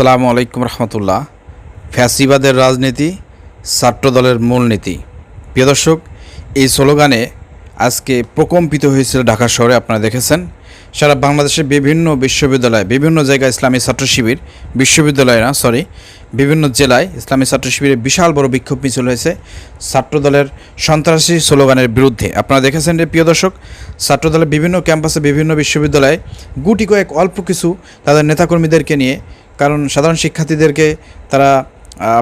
আসসালামু আলাইকুম রহমতুল্লাহ। ফ্যাসিবাদের রাজনীতি ছাত্র দলের মূলনীতি। প্রিয় দর্শক, এই স্লোগানে আজকে প্রকম্পিত হয়েছিল ঢাকা শহরে, আপনারা দেখেছেন। সারা বাংলাদেশের বিভিন্ন বিশ্ববিদ্যালয়, বিভিন্ন জায়গায় ইসলামী ছাত্র শিবির বিশ্ববিদ্যালয় না সরি বিভিন্ন জেলায় ইসলামী ছাত্র শিবিরের বিশাল বড় বিক্ষোভ মিছিল হয়েছে ছাত্রদলের সন্ত্রাসী স্লোগানের বিরুদ্ধে। আপনারা দেখেছেন যে, প্রিয় দর্শক, ছাত্রদলের বিভিন্ন ক্যাম্পাসে বিভিন্ন বিশ্ববিদ্যালয়ে গুটি কয়েক অল্প কিছু তাদের নেতাকর্মীদেরকে নিয়ে, কারণ সাধারণ শিক্ষার্থীদেরকে তারা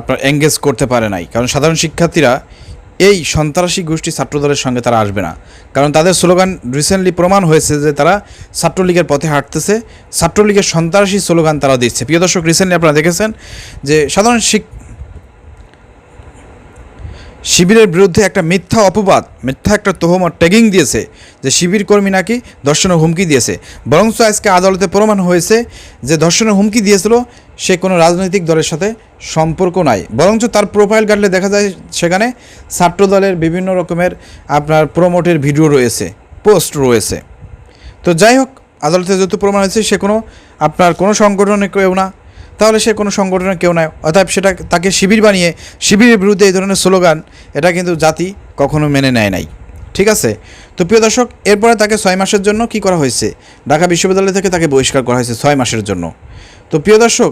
আপনার এঙ্গেজ করতে পারে নাই। কারণ সাধারণ শিক্ষার্থীরা এই সন্ত্রাসী গোষ্ঠী ছাত্রদলের সঙ্গে তারা আসবে না। কারণ তাদের স্লোগান রিসেন্টলি প্রমাণ হয়েছে যে তারা ছাত্রলীগের পথে হাঁটতেছে। ছাত্রলীগের সন্ত্রাসী স্লোগান তারা দিচ্ছে। প্রিয় দর্শক রিসেন্টলি আপনারা দেখেছেন যে সাধারণ শিক শিবিরের বিরুদ্ধে একটা মিথ্যা অপবাদ, মিথ্যা একটা তোহমত ট্যাগিং দিয়েছে যে শিবির কর্মী নাকি ধর্ষণের হুমকি দিয়েছে। বরঞ্চ আজকে আদালতে প্রমাণ হয়েছে যে ধর্ষণের হুমকি দিয়েছিল সে কোনো রাজনৈতিক দলের সাথে সম্পর্ক নাই। বরঞ্চ তার প্রোফাইল কাটলে দেখা যায় সেখানে ছাত্র দলের বিভিন্ন রকমের আপনার প্রমোটের ভিডিও রয়েছে পোস্ট রয়েছে। তো যাই হোক, আদালতে যেহেতু প্রমাণ হয়েছে সে কোনো, আপনার কোনো সংগঠনের কেউ না। তাহলে সে কোনো সংগঠনের কেউ নয় অর্থাৎ সেটা তাকে শিবির বানিয়ে, শিবিরের বিরুদ্ধে এই ধরনের স্লোগান, এটা কিন্তু জাতি কখনো মেনে নেয় নাই। ঠিক আছে? তো প্রিয় দর্শক, এরপরে তাকে ছয় মাসের জন্য কি করা হয়েছে? ঢাকা বিশ্ববিদ্যালয় থেকে তাকে বহিষ্কার করা হয়েছে ছয় মাসের জন্য। তো প্রিয় দর্শক,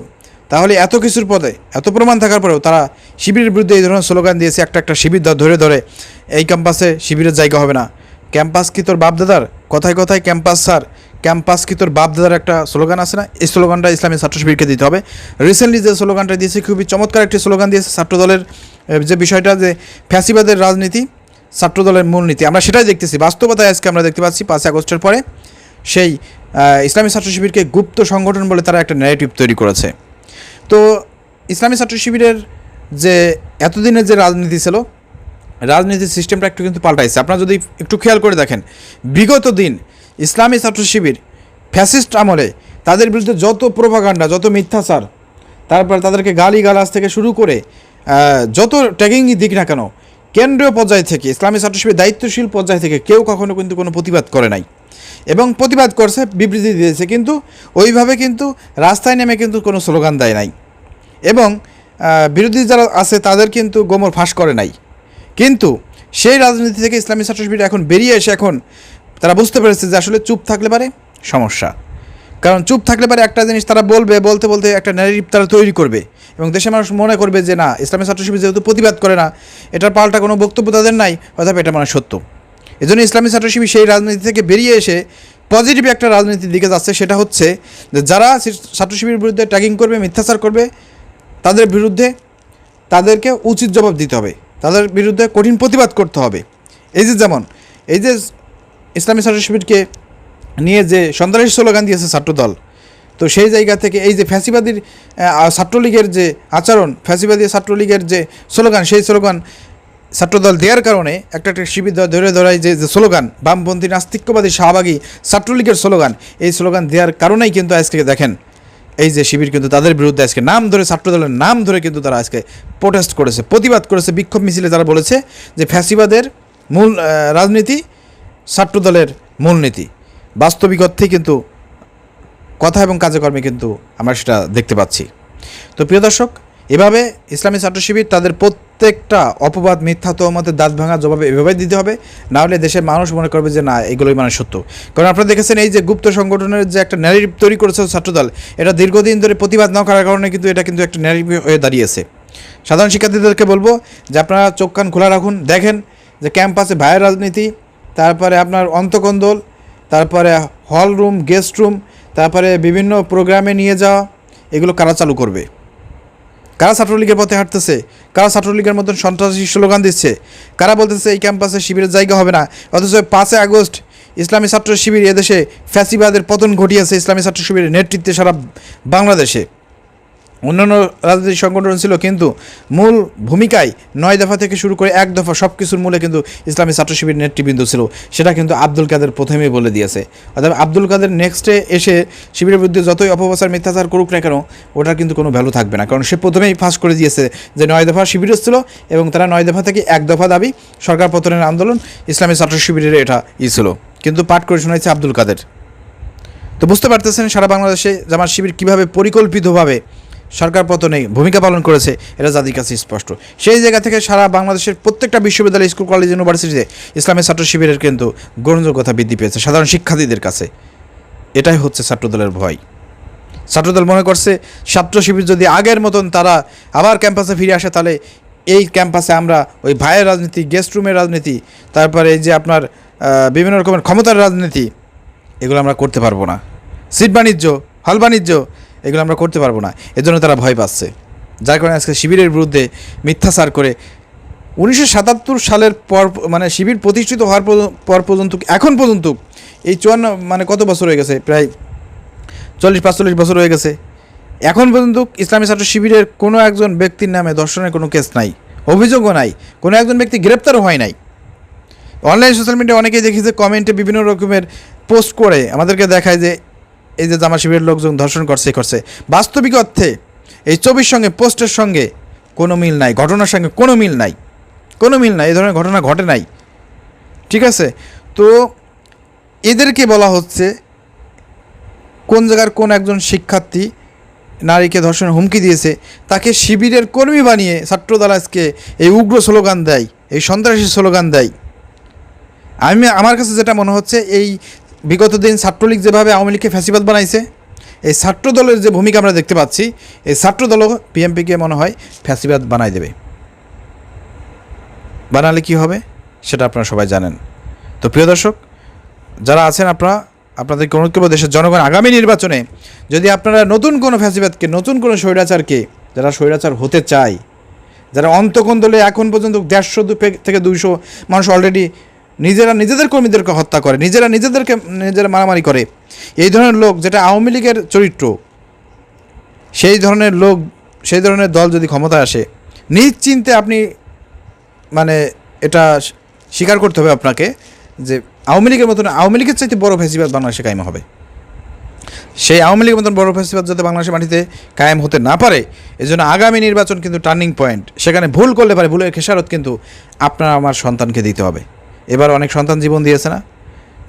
তাহলে এত কিছুর পদে এত প্রমাণ থাকার পরেও তারা শিবিরের বিরুদ্ধে এই ধরনের স্লোগান দিয়েছে, একটা একটা শিবির ধরে ধরে, এই ক্যাম্পাসে শিবিরের জায়গা হবে না। ক্যাম্পাস কি তোর বাপদাদার? কথায় কথায় ক্যাম্পাস স্যার। ক্যাম্পাস কি তোর বাপদাদার একটা স্লোগান আছে না? এই স্লোগানটা ইসলামী ছাত্র শিবিরকে দিতে হবে। রিসেন্টলি যে স্লোগানটা দিয়েছে খুবই চমৎকার একটি স্লোগান দিয়েছে ছাত্রদলের এ, যে বিষয়টা যে ফ্যাসিবাদের রাজনীতি ছাত্র ছাত্রদলের মূলনীতি। আমরা সেটাই দেখতেছি। বাস্তবতায় আজকে আমরা দেখতে পাচ্ছি পাঁচ আগস্টের পরে সেই ইসলামী ছাত্র শিবিরকে গুপ্ত সংগঠন বলে তারা একটা ন্যারেটিভ তৈরি করেছে। তো ইসলামী ছাত্র শিবিরের যে এতদিনের যে রাজনীতি ছিল রাজনীতির সিস্টেমটা একটু কিন্তু পাল্টাইছে। আপনারা যদি একটু খেয়াল করে দেখেন বিগত দিন ইসলামী ছাত্র শিবির, ফ্যাসিস্ট আমলে তাদের বিরুদ্ধে যত প্রভাগান্ডা যত মিথ্যাচার, তারপর তাদেরকে গালি গালাজ থেকে শুরু করে যত ট্যাগিংই দিক না কেন, কেন্দ্রীয় পর্যায় থেকে, ইসলামী ছাত্র শিবির দায়িত্বশীল পর্যায় থেকে কেউ কখনো কিন্তু কোনো প্রতিবাদ করে নাই। এবং প্রতিবাদ করছে, বিবৃতি দিয়েছে, কিন্তু ওইভাবে কিন্তু রাস্তায় নেমে কিন্তু কোনো স্লোগান দেয় নাই। এবং বিরোধী যারা আছে, তাদের কিন্তু গোমর ফাঁস করে নাই। কিন্তু সেই রাজনীতি থেকে ইসলামী ছাত্র শিবির এখন বেরিয়ে এসে এখন তারা বুঝতে পেরেছে যে আসলে চুপ থাকলে পারে সমস্যা। কারণ চুপ থাকলে পারে একটা জিনিস তারা বলবে, বলতে বলতে একটা ন্যারেটিভ তারা তৈরি করবে। এবং দেশের মানুষ মনে করবে যে, না, ইসলামী ছাত্র শিবির যেহেতু প্রতিবাদ করে না, এটার পাল্টা কোনো বক্তব্য তাদের নাই অথবা এটা মানে সত্য। এজন্য ইসলামী ছাত্র শিবির সেই রাজনীতি থেকে বেরিয়ে এসে পজিটিভ একটা রাজনীতির দিকে যাচ্ছে, সেটা হচ্ছে যে যারা ছাত্র শিবিরের বিরুদ্ধে ট্যাগিং করবে, মিথ্যাচার করবে, তাদের বিরুদ্ধে তাদেরকে উচিত জবাব দিতে হবে। তাদের বিরুদ্ধে কঠিন প্রতিবাদ করতে হবে। এই যে যেমন, এই যে ইসলামী ছাত্র শিবিরকে নিয়ে যে সন্ত্রাসী স্লোগান দিয়েছে ছাত্রদল, তো সেই জায়গা থেকে এই যে ফ্যাসিবাদীর ছাত্রলীগের যে আচরণ, ফ্যাসিবাদী ছাত্রলীগের যে স্লোগান, সেই স্লোগান ছাত্রদল দেওয়ার কারণে একটা একটা শিবির ধরে ধরাই যে যে স্লোগান, বামপন্থী নাস্তিক্যবাদী শাহবাগী ছাত্রলীগের স্লোগান, এই স্লোগান দেওয়ার কারণেই কিন্তু আজকে দেখেন, এই যে শিবির কিন্তু তাদের বিরুদ্ধে আজকে নাম ধরে, ছাত্রদলের নাম ধরে কিন্তু তারা আজকে প্রোটেস্ট করেছে, প্রতিবাদ করেছে, বিক্ষোভ মিছিলে তারা বলেছে যে ফ্যাসিবাদের মূল রাজনীতি ছাত্রদলের মূলনীতি। বাস্তবিক অর্থেই কিন্তু কথা এবং কাজে কর্মে কিন্তু আমরা সেটা দেখতে পাচ্ছি। তো প্রিয় দর্শক, এভাবে ইসলামী ছাত্র শিবির তাদের প্রত্যেকটা অপবাদ, মিথ্যা তহমতের দাঁত ভাঙা জবাবে এভাবেই দিতে হবে, না হলে দেশের মানুষ মনে করবে যে না, এগুলোই মানে সত্য। কারণ আপনারা দেখেছেন এই যে গুপ্ত সংগঠনের যে একটা ন্যারেটিভ তৈরি করেছে ছাত্রদল, এটা দীর্ঘদিন ধরে প্রতিবাদ না করার কারণে কিন্তু এটা কিন্তু একটা ন্যারেটিভ হয়ে দাঁড়িয়েছে। সাধারণ শিক্ষার্থীদেরকে বলব যে আপনারা চোখ কান খোলা রাখুন, দেখেন যে ক্যাম্পাসে ভাইয়ের রাজনীতি তারপরে আপনার অন্তকন্দল, তারপরে হল রুম গেস্ট রুম তারপরে বিভিন্ন প্রোগ্রামে নিয়ে যাওয়া, এগুলো কারা চালু করবে? কারা ছাত্রলীগের পথে হাঁটতেছে? কারা ছাত্রলীগের মতন সন্ত্রাসী স্লোগান দিচ্ছে? কারা বলতেছে এই ক্যাম্পাসে শিবিরের জায়গা হবে না? অথচ পাঁচই আগস্ট ইসলামী ছাত্র শিবির এদেশে ফ্যাসিবাদের পতন ঘটিয়েছে ইসলামী ছাত্র শিবিরের নেতৃত্বে সারা বাংলাদেশে। অন্যান্য রাজনৈতিক সংগঠন ছিল, কিন্তু মূল ভূমিকায় নয় দফা থেকে শুরু করে এক দফা সব কিছুর মূলে কিন্তু ইসলামী ছাত্র শিবির নেতৃবৃন্দ ছিল। সেটা কিন্তু আব্দুল কাদের প্রথমেই বলে দিয়েছে। অর্থাৎ আব্দুল কাদের নেক্সটে এসে শিবিরের বিরুদ্ধে যতই অপপ্রচার, মিথ্যাচার করুক না কেন, ওটার কিন্তু কোনো ভ্যালু থাকবে না। কারণ সে প্রথমেই ফাঁস করে দিয়েছে যে নয় দফা শিবির ছিল এবং তারা নয় দফা থেকে এক দফা দাবি, সরকার পতনের আন্দোলন, ইসলামী ছাত্র শিবিরের এটা ই ছিল। কিন্তু পাঠ করে শোনাইছে আব্দুল কাদের। তো বুঝতে পারতেছেন, সারা বাংলাদেশে জামাত শিবির কীভাবে পরিকল্পিতভাবে সরকার পতনে ভূমিকা পালন করেছে, এটা জাতির কাছে স্পষ্ট। সেই জায়গা থেকে সারা বাংলাদেশের প্রত্যেকটা বিশ্ববিদ্যালয়, স্কুল, কলেজ, ইউনিভার্সিটিতে ইসলামের ছাত্র শিবিরের কিন্তু গ্রহণযোগ্যতা বৃদ্ধি পেয়েছে সাধারণ শিক্ষার্থীদের কাছে। এটাই হচ্ছে ছাত্রদলের ভয়। ছাত্রদল মনে করছে, ছাত্র শিবির যদি আগের মতন তারা আবার ক্যাম্পাসে ফিরে আসে, তাহলে এই ক্যাম্পাসে আমরা ওই ভাইয়ের রাজনীতি, গেস্ট রুমের রাজনীতি, তারপরে এই যে আপনার বিভিন্ন রকমের ক্ষমতার রাজনীতি, এগুলো আমরা করতে পারব না। সিট বাণিজ্য, হল বাণিজ্য এগুলো আমরা করতে পারব না। এজন্য তারা ভয় পাচ্ছে। যার কারণে আজকে শিবিরের বিরুদ্ধে মিথ্যাচার করে উনিশশো সাতাত্তর সালের পর মানে শিবির প্রতিষ্ঠিত হওয়ার পর পর্যন্ত, এখন পর্যন্ত এই চুয়ান্ন মানে কত বছর হয়ে গেছে? প্রায় চল্লিশ, পাঁচচল্লিশ বছর হয়ে গেছে। এখন পর্যন্ত ইসলামী ছাত্র শিবিরের কোনো একজন ব্যক্তির নামে দর্শনের কোনো কেস নাই, অভিযোগও নাই, কোনো একজন ব্যক্তি গ্রেপ্তারও হয় নাই। অনলাইন সোশ্যাল মিডিয়া অনেকেই দেখি যে কমেন্টে বিভিন্ন রকমের পোস্ট করে আমাদেরকে দেখায় যে এই যে জামা শিবিরের লোকজন ধর্ষণ করছে করছে। বাস্তবিক অর্থে এই ছবির সঙ্গে, পোস্টের সঙ্গে কোনো মিল নাই, ঘটনার সঙ্গে কোনো মিল নাই। কোনো মিল নাই, এই ধরনের ঘটনা ঘটে নাই। ঠিক আছে? তো এদেরকে বলা হচ্ছে কোন জায়গার কোন একজন শিক্ষার্থী নারীকে ধর্ষণের হুমকি দিয়েছে, তাকে শিবিরের কর্মী বানিয়ে ছাত্রদল আজকে এই উগ্র স্লোগান দেয়, এই সন্ত্রাসী স্লোগান দেয়। আমি, আমার কাছে যেটা মনে হচ্ছে, এই বিগত দিন ছাত্রলীগ যেভাবে আওয়ামী লীগকে ফ্যাসিবাদ বানাইছে, এই ছাত্র দলের যে ভূমিকা আমরা দেখতে পাচ্ছি, এই ছাত্র দলও পিএমপিকে মনে হয় ফ্যাসিবাদ বানাই দেবে। বানালে কি হবে, সেটা আপনারা সবাই জানেন। তো প্রিয় দর্শক, যারা আছেন আপনারা, আপনাদেরকে অনুরোধ করব দেশের জনগণ আগামী নির্বাচনে যদি আপনারা নতুন কোনো ফ্যাসিবাদকে, নতুন কোনো স্বৈরাচারকে, যারা স্বৈরাচার হতে চায়, যারা অন্তকোন দলে এখন পর্যন্ত দেড়শো থেকে দুইশো মানুষ অলরেডি নিজেরা নিজেদের কর্মীদেরকে হত্যা করে, নিজেরা নিজেদেরকে, নিজেরা মারামারি করে। এই ধরনের লোক যেটা আওয়ামী লীগের চরিত্র, সেই ধরনের লোক, সেই ধরনের দল যদি ক্ষমতায় আসে, নিশ্চিন্তে আপনি মানে এটা স্বীকার করতে হবে আপনাকে যে আওয়ামী লীগের মতন, আওয়ামী লীগের চাইতে বড় ফেসিবাদ বাংলাদেশে কায়েম হবে। সেই আওয়ামী লীগের মতন বড় ফেসিবাদ যাতে বাংলাদেশের মাটিতে কায়েম হতে না পারে এই জন্য আগামী নির্বাচন কিন্তু টার্নিং পয়েন্ট সেখানে ভুল করলে পারে, ভুলের খেসারত কিন্তু আপনার, আমার সন্তানকে দিতে হবে। এবার অনেক সন্তান জীবন দিয়েছে না।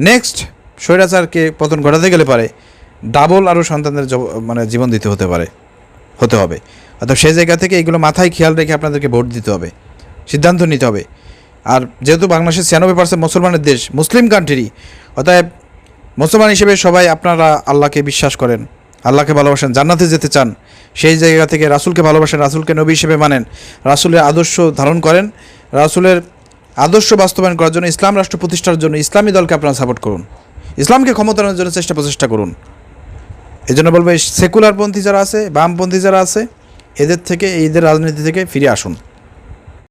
নেক্সট স্বৈরাচারকে পতন ঘটাতে গেলে পারে ডাবল আরও সন্তানদের মানে জীবন দিতে হতে পারে, হতে হবে। অর্থাৎ সেই জায়গা থেকে এগুলো মাথায় খেয়াল রেখে আপনাদেরকে ভোট দিতে হবে, সিদ্ধান্ত নিতে হবে। আর যেহেতু বাংলাদেশের ছিয়ানব্বই পার্সেন্ট মুসলমানের দেশ, মুসলিম কান্ট্রি অতএব মুসলমান হিসেবে সবাই আপনারা আল্লাহকে বিশ্বাস করেন, আল্লাহকে ভালোবাসেন, জান্নাতে যেতে চান, সেই জায়গা থেকে রাসুলকে ভালোবাসেন, রাসূলকে নবী হিসেবে মানেন, রাসূলের আদর্শ ধারণ করেন, রাসূলের আদর্শ বাস্তবায়ন করার জন্য, ইসলাম রাষ্ট্র প্রতিষ্ঠার জন্য ইসলামী দলকে আপনারা সাপোর্ট করুন। ইসলামকে ক্ষমতানোর জন্য চেষ্টা প্রচেষ্টা করুন। এই জন্য বলব সেকুলারপন্থী যারা আছে, বামপন্থী যারা আছে, এদের থেকে, এদের রাজনীতি থেকে ফিরে আসুন।